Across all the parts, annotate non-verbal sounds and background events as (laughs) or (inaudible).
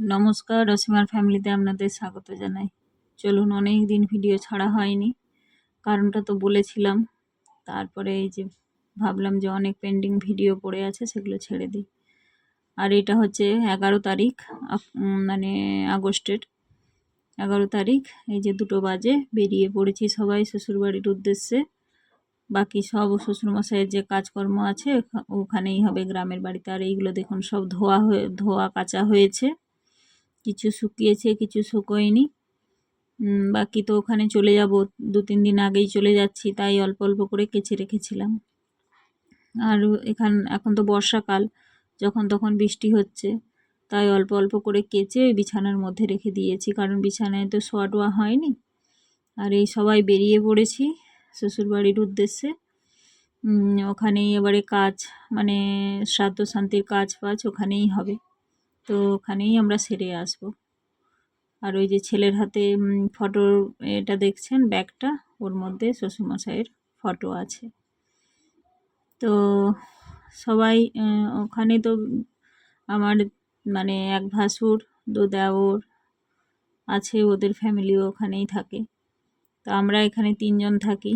নমস্কার, রসিমার ফ্যামিলিতে আপনাদের স্বাগত জানাই। চলুন, অনেক দিন ভিডিও ছাড়া হয়নি, কারণটা তো বলেছিলাম। তারপরে এই যে ভাবলাম যে অনেক পেন্ডিং ভিডিও পড়ে আছে, সেগুলো ছেড়ে দিই। আর এটা হচ্ছে এগারো তারিখ মানে আগস্টের এগারো তারিখ। এই যে দুটো বাজে, বেরিয়ে পড়েছি সবাই শ্বশুরবাড়ির উদ্দেশ্যে। বাকি সব শ্বশুরমশাইয়ের যে কাজকর্ম আছে, ওখা- ওখানেই হবে গ্রামের বাড়িতে। আর এইগুলো দেখুন, সব ধোয়া হয়ে, ধোয়া কাচা হয়েছে। কিছু শুকিয়েছে, কিছু শুকোয়নি। বাকি তো ওখানে চলে যাব। দু তিন দিন আগেই চলে যাচ্ছি, তাই অল্প অল্প করে কেচে রেখেছিলাম। আর এখান, এখন তো বর্ষাকাল, যখন তখন বৃষ্টি হচ্ছে। তাই অল্প অল্প করে কেচে ওই বিছানার মধ্যে রেখে দিয়েছি, কারণ বিছানায় তো শোয়া টোয়া হয়নি। আর এই সবাই বেরিয়ে পড়েছি শ্বশুরবাড়ির উদ্দেশ্যে। ওখানেই এবারে কাজ মানে শ্রাদ্ধ শান্তির কাজ ফাজ ওখানেই হবে। তো ওখানেই আমরা সেরে আসব। আর ওই যে ছেলের হাতে ফটোর এটা দেখছেন ব্যাগটা? ওর মধ্যে শ্বশুরমশাইয়ের ফটো আছে। তো সবাই ওখানে তো আমার মানে এক ভাসুর, দু দেওর আছে, ওদের ফ্যামিলিও ওখানেই থাকে। তো আমরা এখানে তিনজন থাকি।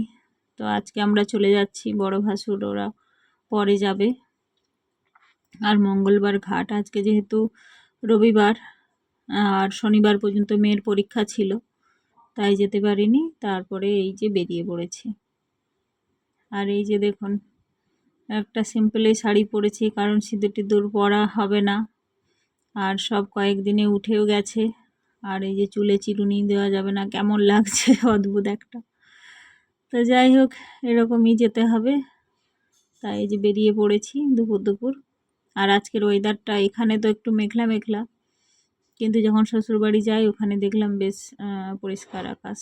তো আজকে আমরা চলে যাচ্ছি, বড় ভাসুর ওরা পরে যাবে। আর মঙ্গলবার ঘাট। আজকে যেহেতু রবিবার, আর শনিবার পর্যন্ত মেয়ের পরীক্ষা ছিল, তাই যেতে পারিনি। তারপরে এই যে বেরিয়ে পড়েছি। আর এই যে দেখুন, একটা সিম্পলি শাড়ি পরেছি, কারণ সিঁদুর টিঁদুর পরা হবে না। আর সব কয়েকদিনে উঠেও গেছে। আর এই যে চুলে চিরুনি দেওয়া যাবে না, কেমন লাগছে, (laughs) অদ্ভুত একটা। তো যাই হোক, এরকমই যেতে হবে। তাই এই যে বেরিয়ে পড়েছি দুপুর দুপুর। আর আজকের ওয়েদারটা এখানে তো একটু মেঘলা মেঘলা। কিন্তু যখন শ্বশুরবাড়ি যাই, ওখানে দেখলাম বেশ পরিষ্কার আকাশ।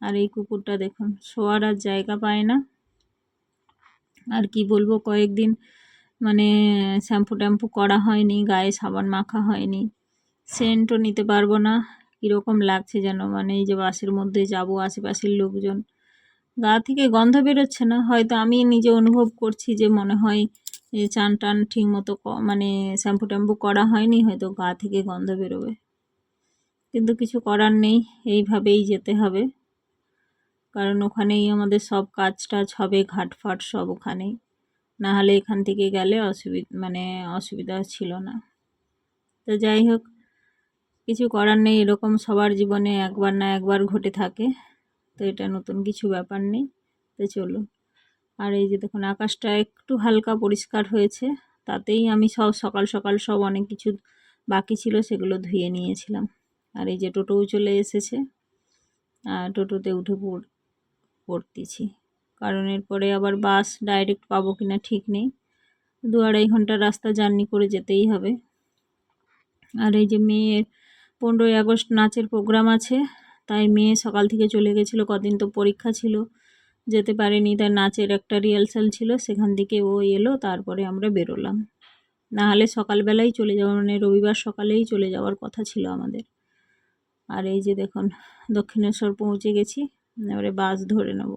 আর এই কুকুরটা দেখুন, শোয়ার আর জায়গা পায় না। আর কি বলব, কয়েকদিন মানে শ্যাম্পু ট্যাম্পু করা হয়নি, গায়ে সাবান মাখা হয়নি। সেন্টও নিতে পারব না। কীরকম লাগছে যেন মানে এই যে বাসের মধ্যে যাব, আশেপাশের লোকজন। গা থেকে গন্ধ বেরোচ্ছে না। হয়তো আমি নিজে অনুভব করছি যে মনে হয় চান টান ঠিক মতো মানে শ্যাম্পু ট্যাম্পু করা হয়নি, হয়তো গা থেকে গন্ধ বেরোবে। কিন্তু কিছু করার নেই, এইভাবেই যেতে হবে। কারণ ওখানেই আমাদের সব কাজ টাজ হবে ঘাটফাট সব ওখানেই। না হলে এখান থেকে গেলে অসুবিধা মানে অসুবিধা ছিল না। তো যাই হোক, কিছু করার নেই, এরকম সবার জীবনে একবার না একবার ঘটে থাকে। তো এটা নতুন কিছু ব্যাপার নেই। তো চলুন। আর এই যে দেখুন, আকাশটা একটু হালকা পরিষ্কার হয়েছে, তাতেই আমি সব সকাল সকাল সব অনেক কিছু বাকি ছিল সেগুলো ধুয়ে নিয়েছিলাম। আর এই যে টোটোও চলে এসেছে, আর টোটোতে উঠে পড়, পড়তেছি। কারণ এরপরে আবার বাস ডাইরেক্ট পাবো কিনা ঠিক নেই। দু আড়াই ঘণ্টা রাস্তা জার্নি করে যেতেই হবে। আর এই যে মেয়ের পনেরোই আগস্ট নাচের প্রোগ্রাম আছে, তাই মেয়ে সকাল থেকে চলে গেছিল, কদিন তো পরীক্ষা ছিল। যেতে পারেনি। তার নাচের একটা রিহার্সাল ছিল, সেখান থেকে ও এলো, তারপরে আমরা বেরোলাম। নাহলে সকালবেলাই চলে যাওয়া মানে রবিবার সকালেই চলে যাওয়ার কথা ছিল আমাদের। আর এই যে দেখুন, দক্ষিণেশ্বর পৌঁছে গেছি, এবারে বাস ধরে নেব।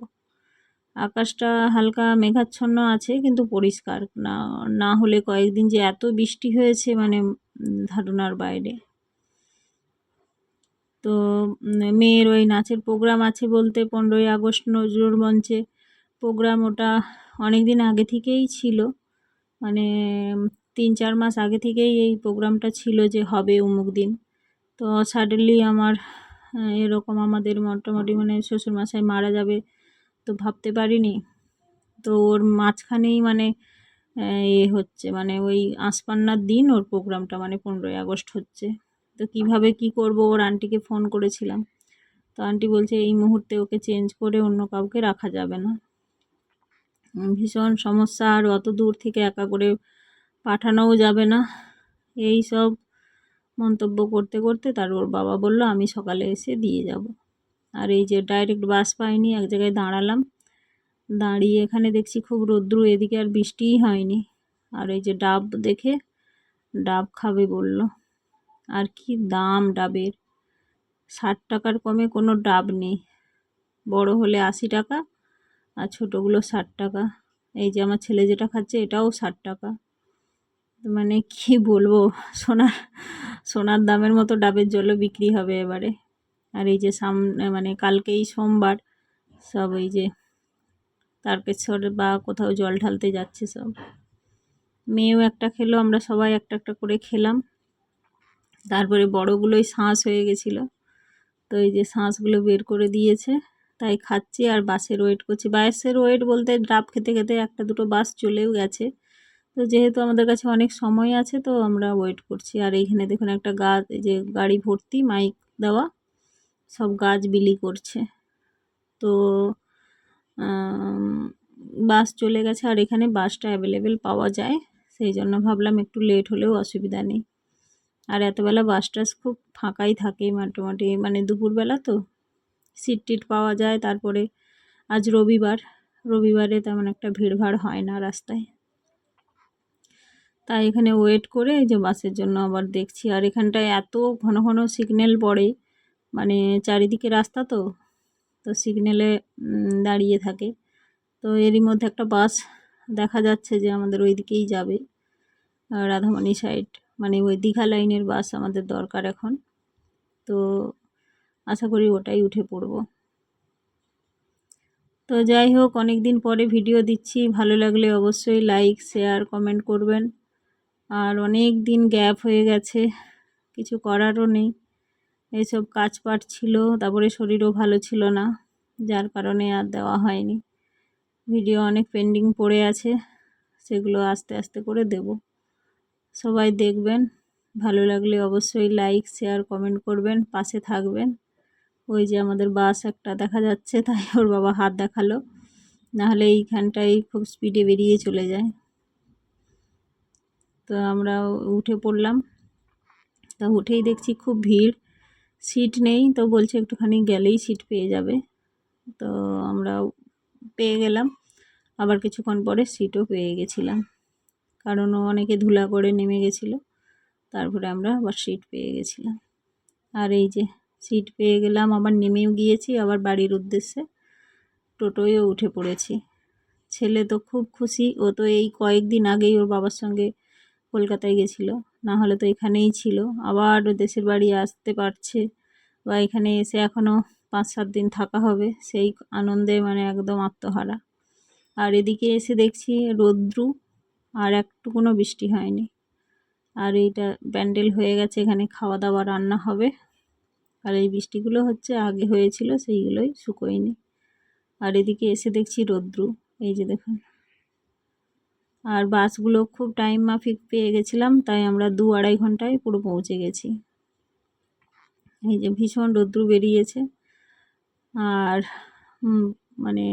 আকাশটা হালকা মেঘাচ্ছন্ন আছে, কিন্তু পরিষ্কার। না না হলে কয়েকদিন যে এত বৃষ্টি হয়েছে মানে ধারণার বাইরে। তো মেয়ের ওই নাচের প্রোগ্রাম আছে বলতে পনেরোই আগস্ট নজরুল মঞ্চে। প্রোগ্রাম ওটা অনেক দিন আগে থেকেই ছিল। মানে তিন চার মাস আগে থেকেই এই প্রোগ্রামটা ছিল যে হবে অমুক দিন। তো সাডেনলি আমার এরকম আমাদের মোটামুটি মানে শ্বশুর শ্বশুরমশাই মারা যাবে তো ভাবতে পারিনি। তো ওর মাঝখানেই মানে এ হচ্ছে মানে ওই আঁশপান্নার দিন ওর প্রোগ্রামটা মানে পনেরোই আগস্ট হচ্ছে। তো কীভাবে কি করব? ওর আন্টিকে ফোন করেছিলাম। তো আন্টি বলছে, এই মুহূর্তে ওকে চেঞ্জ করে অন্য কাউকে রাখা যাবে না। ভীষণ সমস্যা, আর অত দূর থেকে একা করে পাঠানোও যাবে না। এই সব মন্তব্য করতে করতে তার ওর বাবা বলল, আমি সকালে এসে দিয়ে যাব। আর এই যে ডাইরেক্ট বাস পাইনি, এক জায়গায় দাঁড়ালাম। দাঁড়িয়ে এখানে দেখছি খুব রৌদ্র, এদিকে আর বৃষ্টিই হয়নি। আর এই যে ডাব দেখে, ডাব খাবে বলল। আর কি দাম ডাবের? ষাট টাকার কমে কোনো ডাব নেই। বড় হলে আশি টাকা আর ছোটোগুলো ষাট টাকা। এই যে আমার ছেলে যেটা খাচ্ছে এটাও ষাট টাকা। মানে কি বলব? সোনার সোনার দামের মতো ডাবের জলও বিক্রি হবে এবারে। আর এই যে সামনে মানে কালকেই সোমবার, সব এই যে তারকেশ্বর বা কোথাও জল ঢালতে যাচ্ছে সব। মেয়েও একটা খেলো, আমরা সবাই একটা একটা করে খেলাম। তারপরে বড়গুলোই শাঁস হয়ে গেছিল। তো এই যে শাঁসগুলো বের করে দিয়েছে, তাই খাচ্ছি আর বাসের ওয়েট করছি। বাসের ওয়েট বলতে ডাব খেতে খেতে একটা দুটো বাস চলেও গেছে। তো যেহেতু আমাদের কাছে অনেক সময় আছে, তো আমরা ওয়েট করছি। আর এইখানে দেখুন একটা গাছ যে গাড়ি ভর্তি, মাইক দেওয়া, সব গাছ বিলি করছে। তো বাস চলে গেছে আর এখানে বাসটা অ্যাভেলেবেল পাওয়া যায়। সেই জন্য ভাবলাম একটু লেট হলেও অসুবিধা নেই। আর এতবেলা বাস টাস খুব ফাঁকাই থাকে মোটামুটি মানে দুপুরবেলা তো। সিট টিট পাওয়া যায়, তারপরে আজ রবিবার। রবিবারে তেমন একটা ভিড়ভাড় হয় না রাস্তায়। তাই এখানে ওয়েট করে যে বাসের জন্য আবার দেখছি। আর এখানটায় এত ঘন ঘন সিগন্যাল পড়ে মানে চারিদিকে রাস্তা তো তো সিগন্যালে দাঁড়িয়ে থাকে। তো এরই মধ্যে একটা বাস দেখা যাচ্ছে যে আমাদের ওই দিকেই যাবে, রাধামণি সাইড মানে ওই দীঘা লাইনের বাস আমাদের দরকার এখন। তো আশা করি ওটাই উঠে পড়ব। তো যাই হোক অনেক দিন পরে ভিডিও দিচ্ছি। ভালো লাগলে অবশ্যই লাইক শেয়ার কমেন্ট করবেন। আর অনেক দিন গ্যাপ হয়ে গেছে, কিছু করারও নেই। এইসব কাজ পাট ছিল, তারপরে শরীরও ভালো ছিল না, যার কারণে আর দেওয়া হয়নি। ভিডিও অনেক পেন্ডিং পড়ে আছে, সেগুলো আস্তে আস্তে করে দেব। সবাই দেখবেন। ভালো লাগলে অবশ্যই লাইক শেয়ার কমেন্ট করবেন, পাশে থাকবেন। ওই যে আমাদের বাস একটা দেখা যাচ্ছে, (laughs) তাই ওর বাবা হাত দেখাল। নাহলে এইখানটাই খুব স্পিডে বেরিয়ে চলে যায়। তো আমরা উঠে পড়লাম। তা উঠেই দেখছি খুব ভিড়। সিট নেই, তো বলছে একটুখানি গেলেই সিট পেয়ে যাবে। তো আমরা পেয়ে গেলাম। আবার কিছুক্ষণ পরে সিটও পেয়ে গেছিলাম। কারণ অনেকে ধুলা করে নেমে গেছিল। তারপরে আমরা আবার সিট পেয়ে গেছিলাম। আর এই যে সিট পেয়ে গেলাম, আবার নেমেও গিয়েছি আবার বাড়ির উদ্দেশ্যে। টোটোয়ও উঠে পড়েছি। ছেলে তো খুব খুশি, ও তো এই কয়েকদিন আগেই ওর বাবার সঙ্গে কলকাতায় গেছিল। না হলে তো এখানেই ছিল। আবার দেশের বাড়ি আসতে পারছে বা এখানে এসে এখনও পাঁচ সাত দিন থাকা হবে, সেই আনন্দে মানে একদম আত্মহারা। আর এদিকে এসে দেখছি রৌদ্রু আর একটুকুনো বৃষ্টি হয়নি। আর এইটা প্যান্ডেল হয়ে গেছে, এখানে খাওয়া দাওয়া রান্না হবে। আর এই বৃষ্টিগুলো হচ্ছে, আগে হয়েছিল, সেইগুলোই শুকোয়নি। আর এদিকে এসে দেখছি রৌদ্রু, এই যে দেখুন। আর বাসগুলো খুব টাইম মাফিক পেয়ে গেছিলাম, তাই আমরা দু আড়াই ঘন্টায় পুরো পৌঁছে গেছি। এই যে ভীষণ রৌদ্রু বেরিয়েছে। আর মানে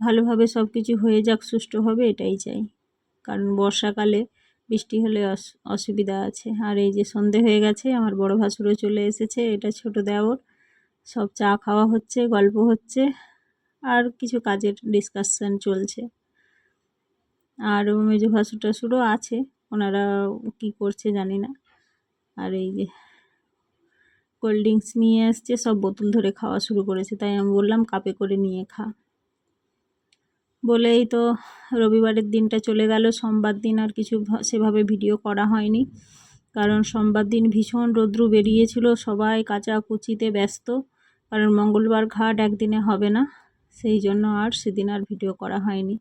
ভালোভাবে সব কিছু হয়ে যাক, সুষ্ঠুভাবে, এটাই চাই। কারণ বর্ষাকালে বৃষ্টি হলে অস- অসুবিধা আছে। আর এই যে সন্ধে হয়ে গেছে, আমার বড় ভাসুরও চলে এসেছে, এটা ছোট দেওর। সব চা খাওয়া হচ্ছে, গল্প হচ্ছে, আর কিছু কাজের ডিসকাশন চলছে। আর মেজো ভাসুর টাসুরও আছে, ওনারা কি করছে জানি না। আর এই যে কোল্ড ড্রিঙ্কস নিয়ে এসছে, সব বোতল ধরে খাওয়া শুরু করেছে, তাই আমি বললাম, কাপে করে নিয়ে খা। বলেই তো রবিবারের দিনটা চলে গেল। সোমবার দিন আর কিছু সেভাবে ভিডিও করা হয়নি। কারণ সোমবার দিন ভীষণ রৌদ্রু বেরিয়েছিল। সবাই কাচাকুচিতে ব্যস্ত। কারণ মঙ্গলবার ঘাট একদিনে হবে না। সেই জন্য আর সেদিন আর ভিডিও করা হয়নি।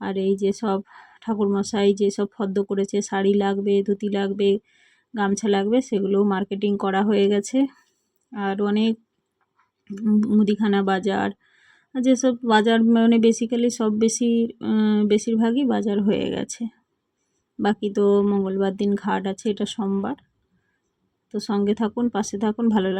আর এই যে সব ঠাকুরমশাই যেসব ফদ্দ করেছে, শাড়ি লাগবে, ধুতি লাগবে, গামছা লাগবে, সেগুলোও মার্কেটিং করা হয়ে গেছে। আর অনেক মুদিখানা বাজার যেসব বাজার মানে বেসিক্যালি সব বেশি বেশিরভাগই বাজার হয়ে গেছে। বাকি তো মঙ্গলবার দিন ঘাট আছে, এটা সোমবার। তো সঙ্গে থাকুন, পাশে থাকুন, ভালো